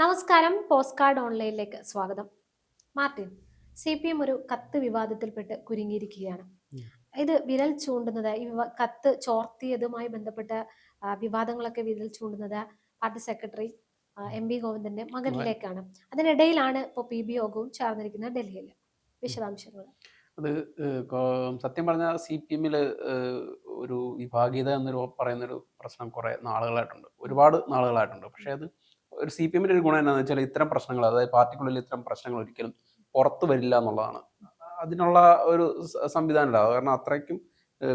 നമസ്കാരം post card ഓൺലൈനിലേക്ക് സ്വാഗതം. Martin C P M ഒരു കത്ത് വിവാദത്തിൽപ്പെട്ട് കുരുങ്ങിയിരിക്കുകയാണ്. ഇത് വിരൽ ചൂണ്ടുന്നത് ഈ കത്ത് ചോർത്തിയതുമായി ബന്ധപ്പെട്ട വിവാദങ്ങളൊക്കെ വിരൽ ചൂണ്ടുന്നത് പാർട്ടി സെക്രട്ടറി എം വി ഗോവിന്ദന്റെ മകനിലേക്കാണ്. അതിനിടയിലാണ് ഇപ്പോൾ പി ബി യോഗവും ചേർന്നിരിക്കുന്നത് ഡൽഹിയിൽ. വിശദാംശങ്ങൾ. അത് സത്യം പറഞ്ഞാൽ സി പി എമ്മിൽ ഒരു വിഭാഗീയത എന്നൊരു പറയുന്നൊരു പ്രശ്നം കുറേ നാളുകളായിട്ടുണ്ട്. ഒരുപാട് നാളുകളായിട്ടുണ്ട്. പക്ഷേ അത് ഒരു സി പി എമ്മിന്റെ ഒരു ഗുണം എന്താണെന്ന് വെച്ചാൽ ഇത്തരം പ്രശ്നങ്ങൾ അതായത് പാർട്ടിക്കുള്ളിൽ ഇത്തരം പ്രശ്നങ്ങൾ ഒരിക്കലും പുറത്ത് വരില്ല എന്നുള്ളതാണ്. അതിനുള്ള ഒരു സംവിധാനം ഉണ്ടാവും കാരണം അത്രയ്ക്കും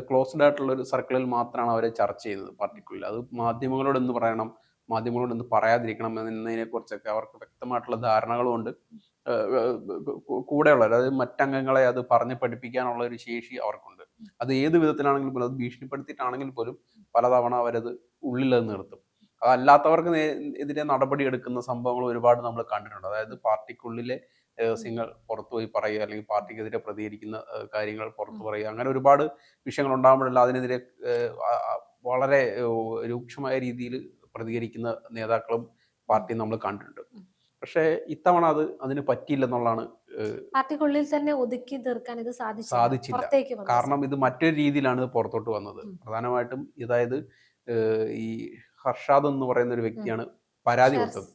ക്ലോസ്ഡ് ആയിട്ടുള്ള ഒരു സർക്കിളിൽ മാത്രമാണ് അവരെ ചർച്ച ചെയ്യുന്നത് പാർട്ടിക്കുള്ളിൽ. അത് മാധ്യമങ്ങളോട് എന്ത് പറയണം മാധ്യമങ്ങളോട് എന്ത് പറയാതിരിക്കണം എന്നതിനെ കുറിച്ചൊക്കെ അവർക്ക് വ്യക്തമായിട്ടുള്ള ധാരണകളുമുണ്ട് കൂടെയുള്ളവർ അതായത് മറ്റംഗങ്ങളെ അത് പറഞ്ഞ് പഠിപ്പിക്കാനുള്ള ഒരു ശേഷി അവർക്കുണ്ട്. അത് ഏത് വിധത്തിലാണെങ്കിലും പോലും അത് ഭീഷണിപ്പെടുത്തിയിട്ടാണെങ്കിൽ പോലും പലതവണ അവരത് ഉള്ളിൽ നിർത്തും. അതല്ലാത്തവർക്ക് എതിരെ നടപടി എടുക്കുന്ന സംഭവങ്ങൾ ഒരുപാട് നമ്മൾ കണ്ടിട്ടുണ്ട്. അതായത് പാർട്ടിക്കുള്ളിലെ രഹസ്യങ്ങൾ പുറത്തുപോയി പറയുക അല്ലെങ്കിൽ പാർട്ടിക്കെതിരെ പ്രതികരിക്കുന്ന കാര്യങ്ങൾ പുറത്തു പറയുക അങ്ങനെ ഒരുപാട് വിഷയങ്ങൾ ഉണ്ടാകുമ്പോഴല്ല അതിനെതിരെ വളരെ രൂക്ഷമായ രീതിയിൽ പ്രതികരിക്കുന്ന നേതാക്കളും പാർട്ടിയും നമ്മൾ കണ്ടിട്ടുണ്ട്. പക്ഷേ ഇത്തവണ അത് അതിന് പറ്റിയില്ലെന്നുള്ളതാണ് പാർട്ടിക്കുള്ളിൽ തന്നെ ഒതുക്കി തീർക്കാൻ ഇത് സാധിച്ചില്ല. കാരണം ഇത് മറ്റൊരു രീതിയിലാണ് ഇത് പുറത്തോട്ട് വന്നത്. പ്രധാനമായിട്ടും ഇതായത് ഈ ഹർഷാദ് എന്ന് പറയുന്ന ഒരു വ്യക്തിയാണ് പരാതി കൊടുത്തത്.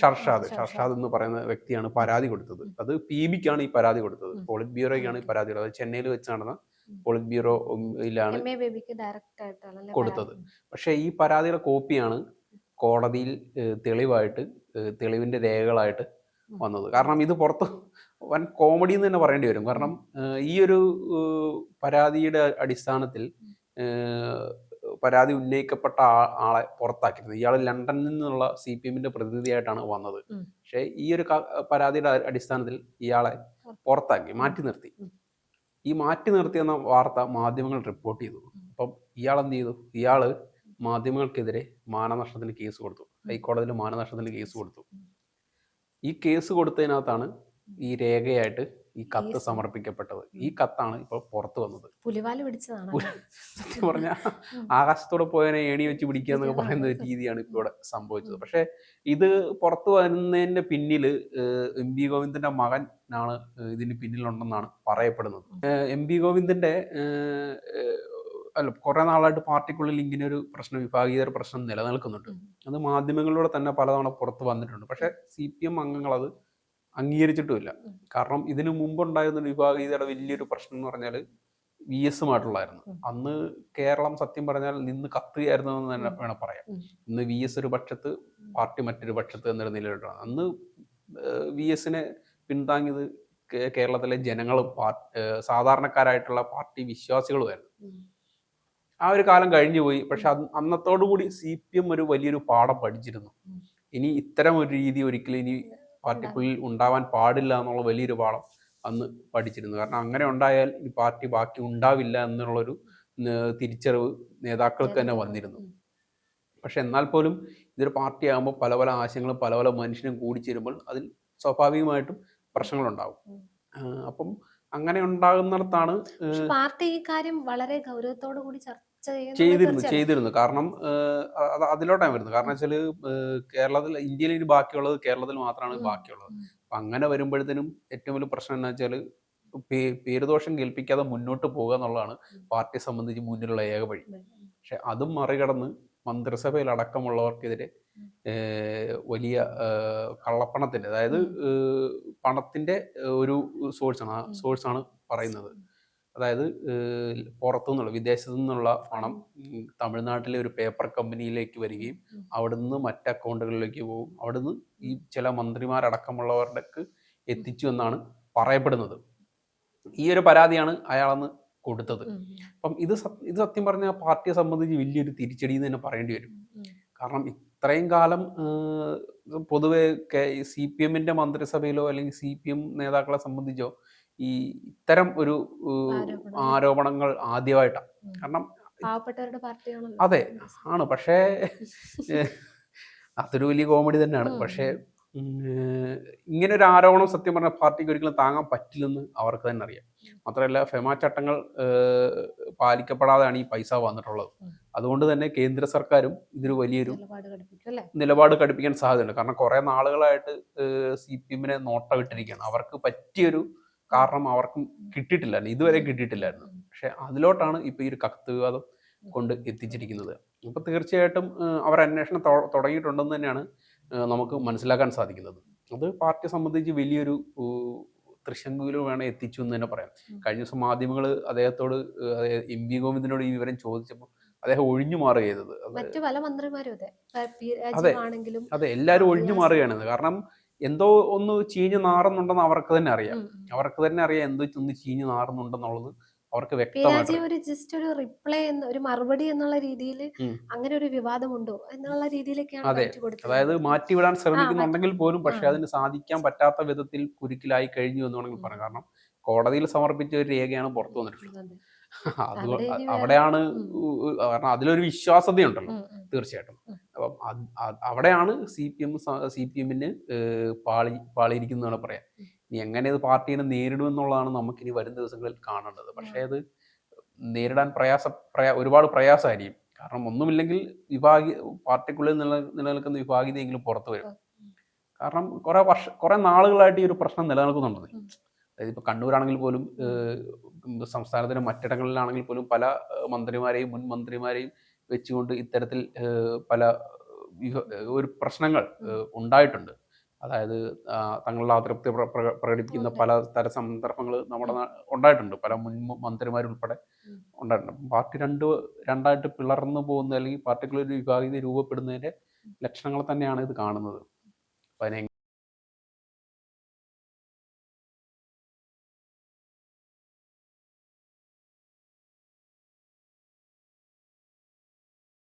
ഷർഷാദ് ഷർഷാദ്. എന്ന് പറയുന്ന വ്യക്തിയാണ് പരാതി കൊടുത്തത്. അത് പി ബിക്കാണ് ഈ പരാതി കൊടുത്തത്. പോളിറ്റ് ബ്യൂറോയ്ക്കാണ് ഈ പരാതി കൊടുത്തത്. ചെന്നൈയിൽ വെച്ച് നടന്ന പോളിറ്റ് ബ്യൂറോയിലാണ് കൊടുത്തത്. പക്ഷേ ഈ പരാതിയുടെ കോപ്പിയാണ് കോടതിയിൽ തെളിവായിട്ട് തെളിവിന്റെ രേഖകളായിട്ട് വന്നത്. കാരണം ഇത് പുറത്ത് വൻ കോമഡി എന്ന് തന്നെ പറയേണ്ടി വരും. കാരണം ഈ ഒരു പരാതിയുടെ അടിസ്ഥാനത്തിൽ പരാതി ഉന്നയിക്കപ്പെട്ട ആളെ പുറത്താക്കിയിരുന്നത് ഇയാൾ ലണ്ടനിൽ നിന്നുള്ള സി പി എമ്മിന്റെ പ്രതിനിധിയായിട്ടാണ് വന്നത്. പക്ഷേ ഈ ഒരു പരാതിയുടെ അടിസ്ഥാനത്തിൽ ഇയാളെ പുറത്താക്കി മാറ്റി നിർത്തി. ഈ മാറ്റി നിർത്തിയെന്ന വാർത്ത മാധ്യമങ്ങൾ റിപ്പോർട്ട് ചെയ്തു. അപ്പം ഇയാൾ എന്ത് ചെയ്തു? ഇയാൾ മാധ്യമങ്ങൾക്കെതിരെ മാനനഷ്ടത്തിന് കേസ് കൊടുത്തു. ഹൈക്കോടതിയിൽ മാനനഷ്ടത്തിന് കേസ് കൊടുത്തു. ഈ കേസ് കൊടുത്തതിനകത്താണ് ഈ രേഖയായിട്ട് ഈ കത്ത്. സമർപ്പിക്കപ്പെട്ടത്. ഈ കത്താണ് ഇപ്പോൾ പുറത്തു വന്നത്. പുലിവാൽ പിടിച്ചതാണ്. സത്യം പറഞ്ഞാൽ. ആകാശത്തോടെ പോയതിനെ ഏണി വെച്ച് പിടിക്കുക എന്നൊക്കെ പറയുന്ന രീതിയാണ് ഇപ്പോൾ ഇവിടെ സംഭവിച്ചത്. പക്ഷേ ഇത് പുറത്തു വരുന്നതിന്റെ പിന്നിൽ എം ബി ഗോവിന്ദന്റെ മകൻ ആണ് ഇതിന് പിന്നിലുണ്ടെന്നാണ് പറയപ്പെടുന്നത്. എം ബി ഗോവിന്ദന്റെ അല്ല കുറെ നാളായിട്ട് പാർട്ടിക്കുള്ളിൽ ഇങ്ങനെ ഒരു പ്രശ്നം വിഭാഗീയത പ്രശ്നം നിലനിൽക്കുന്നുണ്ട്. അത് മാധ്യമങ്ങളിലൂടെ തന്നെ പലതവണ പുറത്ത് വന്നിട്ടുണ്ട്. പക്ഷേ സി പി എം അംഗങ്ങൾ അത് അംഗീകരിച്ചിട്ടുമില്ല. കാരണം ഇതിനു മുമ്പുണ്ടായിരുന്ന വിഭാഗീയതയുടെ വലിയൊരു പ്രശ്നം എന്ന് പറഞ്ഞാൽ വി എസുമായിട്ടുള്ളായിരുന്നു. അന്ന് കേരളം സത്യം പറഞ്ഞാൽ നിന്ന് കത്തുകയായിരുന്നു എന്ന് തന്നെ വേണം പറയാം ഇന്ന് വി എസ് ഒരു പക്ഷത്ത് പാർട്ടി മറ്റൊരു പക്ഷത്ത് എന്നൊരു നിലയിലാണ് അന്ന് വി എസിനെ പിന്താങ്ങിയത് കേരളത്തിലെ ജനങ്ങളും സാധാരണക്കാരായിട്ടുള്ള പാർട്ടി വിശ്വാസികളുമായിരുന്നു. ആ ഒരു കാലം കഴിഞ്ഞു പോയി. പക്ഷെ അന്നത്തോടുകൂടി സി പി എം ഒരു വലിയൊരു പാഠം പഠിച്ചിരുന്നു. ഇനി ഇത്തരം ഒരു രീതി ഒരിക്കലും ഇനി പാർട്ടിക്കുള്ളിൽ ഉണ്ടാവാൻ പാടില്ല എന്നുള്ള വലിയൊരു പാഠം അന്ന് പഠിച്ചിരുന്നു. കാരണം അങ്ങനെ ഉണ്ടായാൽ ഈ പാർട്ടി ബാക്കി ഉണ്ടാവില്ല എന്നുള്ളൊരു തിരിച്ചറിവ് നേതാക്കൾക്ക് തന്നെ വന്നിരുന്നു. പക്ഷെ എന്നാൽ പോലും ഇതൊരു പാർട്ടി ആകുമ്പോൾ പല പല ആശയങ്ങളും പല പല മനുഷ്യനും കൂടി ചേരുമ്പോൾ അതിൽ സ്വാഭാവികമായിട്ടും പ്രശ്നങ്ങളുണ്ടാവും. അപ്പം അങ്ങനെ ഉണ്ടാകുന്നിടത്താണ് പാർട്ടി ഈ കാര്യം വളരെ ഗൗരവത്തോടു കൂടി ചർച്ച ചെയ്തിരുന്നു ചെയ്തിരുന്നു. കാരണം അതിലോട്ടാണ് വരുന്നത് കാരണം വെച്ചാൽ കേരളത്തിൽ ഇന്ത്യയിൽ ഇനി ബാക്കിയുള്ളത് കേരളത്തിൽ മാത്രമാണ് ബാക്കിയുള്ളത് അപ്പം അങ്ങനെ വരുമ്പോഴത്തേനും ഏറ്റവും വലിയ പ്രശ്നം എന്താ വെച്ചാൽ പേരുദോഷം കേൾപ്പിക്കാതെ മുന്നോട്ട് പോകുക എന്നുള്ളതാണ്. പാർട്ടിയെ സംബന്ധിച്ച് മുന്നിലുള്ള ഏക വഴി. പക്ഷെ അതും മറികടന്ന് മന്ത്രിസഭയിൽ അടക്കമുള്ളവർക്കെതിരെ ഉം. വലിയ കള്ളപ്പണത്തിന്റെ കള്ളപ്പണത്തിന്റെ അതായത് പണത്തിന്റെ പണത്തിന്റെ ഒരു സോഴ്സാണ് ആ. സോഴ്സാണ് പറയുന്നത് അതായത് പുറത്തു നിന്നുള്ള വിദേശത്തു നിന്നുള്ള പണം തമിഴ്നാട്ടിലെ ഒരു പേപ്പർ കമ്പനിയിലേക്ക് വരികയും അവിടെ അവിടുന്ന് മറ്റ് അക്കൗണ്ടുകളിലേക്ക് പോകും അവിടുന്ന് ഈ ചില മന്ത്രിമാരടക്കമുള്ളവരുടെ എത്തിച്ചു എന്നാണ് പറയപ്പെടുന്നത്. ഈ ഒരു പരാതിയാണ് അയാളെന്ന് കൊടുത്തത്. അപ്പം ഇത് ഇത് സത്യം പറഞ്ഞാൽ പാർട്ടിയെ സംബന്ധിച്ച് വലിയൊരു തിരിച്ചടി എന്ന് തന്നെ പറയേണ്ടി വരും. കാരണം ഇത്രയും കാലം പൊതുവെ സി പി എമ്മിന്റെ മന്ത്രിസഭയിലോ അല്ലെങ്കിൽ സി പി എം നേതാക്കളെ സംബന്ധിച്ചോ ഈ ഇത്തരം ഒരു ആരോപണങ്ങൾ. ആദ്യമായിട്ടാണ്. കാരണം അതെ ആണ്. പക്ഷേ അതൊരു വലിയ കോമഡി തന്നെയാണ്. പക്ഷേ ഇങ്ങനെ ഒരു ആരോപണം സത്യം പറഞ്ഞ പാർട്ടിക്ക് ഒരിക്കലും താങ്ങാൻ പറ്റില്ലെന്ന് അവർക്ക് തന്നെ അറിയാം. മാത്രമല്ല ഫെമ ചട്ടങ്ങൾ പാലിക്കപ്പെടാതെയാണ് ഈ പൈസ വന്നിട്ടുള്ളത്. അതുകൊണ്ട് തന്നെ കേന്ദ്ര സർക്കാരും ഇതൊരു വലിയൊരു നിലപാട് കടുപ്പിക്കാൻ സാധ്യതയുണ്ട്. കാരണം കുറെ നാളുകളായിട്ട് സി പി എമ്മിനെ നോട്ടമിട്ടിരിക്കുകയാണ്. അവർക്ക് പറ്റിയൊരു കാരണം അവർക്കും കിട്ടിയിട്ടില്ലായിരുന്നു. ഇതുവരെ കിട്ടിയിട്ടില്ലായിരുന്നു. പക്ഷെ അതിലോട്ടാണ് ഇപ്പൊ ഈ ഒരു കത്ത് വിവാദം കൊണ്ട് എത്തിച്ചിരിക്കുന്നത്. അപ്പൊ തീർച്ചയായിട്ടും അവർ അന്വേഷണം തുടങ്ങിയിട്ടുണ്ടെന്ന് തന്നെയാണ് നമുക്ക് മനസ്സിലാക്കാൻ സാധിക്കുന്നത് അത് പാർട്ടിയെ സംബന്ധിച്ച് വലിയൊരു തൃശങ്കുവിൽ വേണം എത്തിച്ചു എന്ന് തന്നെ പറയാം. കഴിഞ്ഞ ദിവസം മാധ്യമങ്ങൾ അദ്ദേഹത്തോട് എം വി ഗോവിന്ദനോട് ഈ വിവരം ചോദിച്ചപ്പോൾ അദ്ദേഹം ഒഴിഞ്ഞു മാറുക ചെയ്തത് അത് മറ്റു പല മന്ത്രിമാരും അതെ അതെ. എല്ലാവരും ഒഴിഞ്ഞു. മാറുകയാണ് കാരണം എന്തോ ഒന്ന് ചീഞ്ഞ് നാറുന്നുണ്ടെന്ന് അവർക്ക് തന്നെ അറിയാം. അവർക്ക് തന്നെ അറിയാം എന്തോ ഒന്ന് ചീഞ്ഞ് നാറുന്നുണ്ടെന്നുള്ളത് അവർക്ക് വ്യക്തമായിട്ട് ഒരു ജസ്റ്റ് ഒരു റിപ്ലൈ എന്ന ഒരു മറുപടി എന്നുള്ള രീതിയിൽ അങ്ങനെ ഒരു വിവാദമുണ്ടോ എന്നുള്ള രീതിയിലേക്കാണ് അതെ. അതായത് മാറ്റിവിടാൻ ശ്രമിക്കുന്നുണ്ടെങ്കിൽ പോലും പക്ഷെ. അതിന് സാധിക്കാൻ പറ്റാത്ത വിധത്തിൽ കുരുക്കിലായി കഴിഞ്ഞു എന്ന് വേണമെങ്കിൽ പറയാം കാരണം കോടതിയിൽ സമർപ്പിച്ച ഒരു രേഖയാണ് പുറത്തു വന്നിട്ടുള്ളത് അതെ. അവിടെയാണ് കാരണം അതിലൊരു വിശ്വാസതയുണ്ടല്ലോ. തീർച്ചയായിട്ടും. അപ്പം അവിടെയാണ് C P M C P എമ്മിന് പാളി പാളിയിരിക്കുന്നതാണ് പറയാം. ഇനി എങ്ങനെ ഇത് പാർട്ടീനെ നേരിടുമെന്നുള്ളതാണ് നമുക്കിനി വരും ദിവസങ്ങളിൽ കാണേണ്ടത്. പക്ഷേ അത് നേരിടാൻ പ്രയാസ പ്രയാ ഒരുപാട് പ്രയാസമായിരിക്കും. കാരണം ഒന്നുമില്ലെങ്കിൽ വിഭാഗി പാർട്ടിക്കുള്ളിൽ നില നിലനിൽക്കുന്ന വിഭാഗീയതയെങ്കിലും പുറത്തു വരും. കാരണം കുറെ വർഷ കുറെ നാളുകളായിട്ട് ഈ ഒരു പ്രശ്നം നിലനിൽക്കുന്നുണ്ട്. അതായത് ഇപ്പോൾ കണ്ണൂരാണെങ്കിൽ പോലും സംസ്ഥാനത്തിന്റെ സംസ്ഥാനത്തിന് മറ്റിടങ്ങളിലാണെങ്കിൽ പോലും പല മന്ത്രിമാരെയും മുൻ മന്ത്രിമാരെയും വെച്ചുകൊണ്ട് ഇത്തരത്തിൽ പല ഒരു പ്രശ്നങ്ങൾ ഉണ്ടായിട്ടുണ്ട്. അതായത് തങ്ങളുടെ അതൃപ്തി പ്ര- പ്ര- പ്രകടിപ്പിക്കുന്ന പല തര സന്ദർഭങ്ങൾ നമ്മുടെ ഉണ്ടായിട്ടുണ്ട്. പല മുൻ മന്ത്രിമാരുൾപ്പെടെ ഉണ്ടായിട്ടുണ്ട്. പാർട്ടി രണ്ട് രണ്ടായിട്ട് പിളർന്നു പോകുന്ന അല്ലെങ്കിൽ പാർട്ടിക്കുലർ വിഭാഗീയത രൂപപ്പെടുന്നതിന്റെ ലക്ഷണങ്ങൾ തന്നെയാണ് ഇത് കാണുന്നത്. അപ്പൊ അതിനെ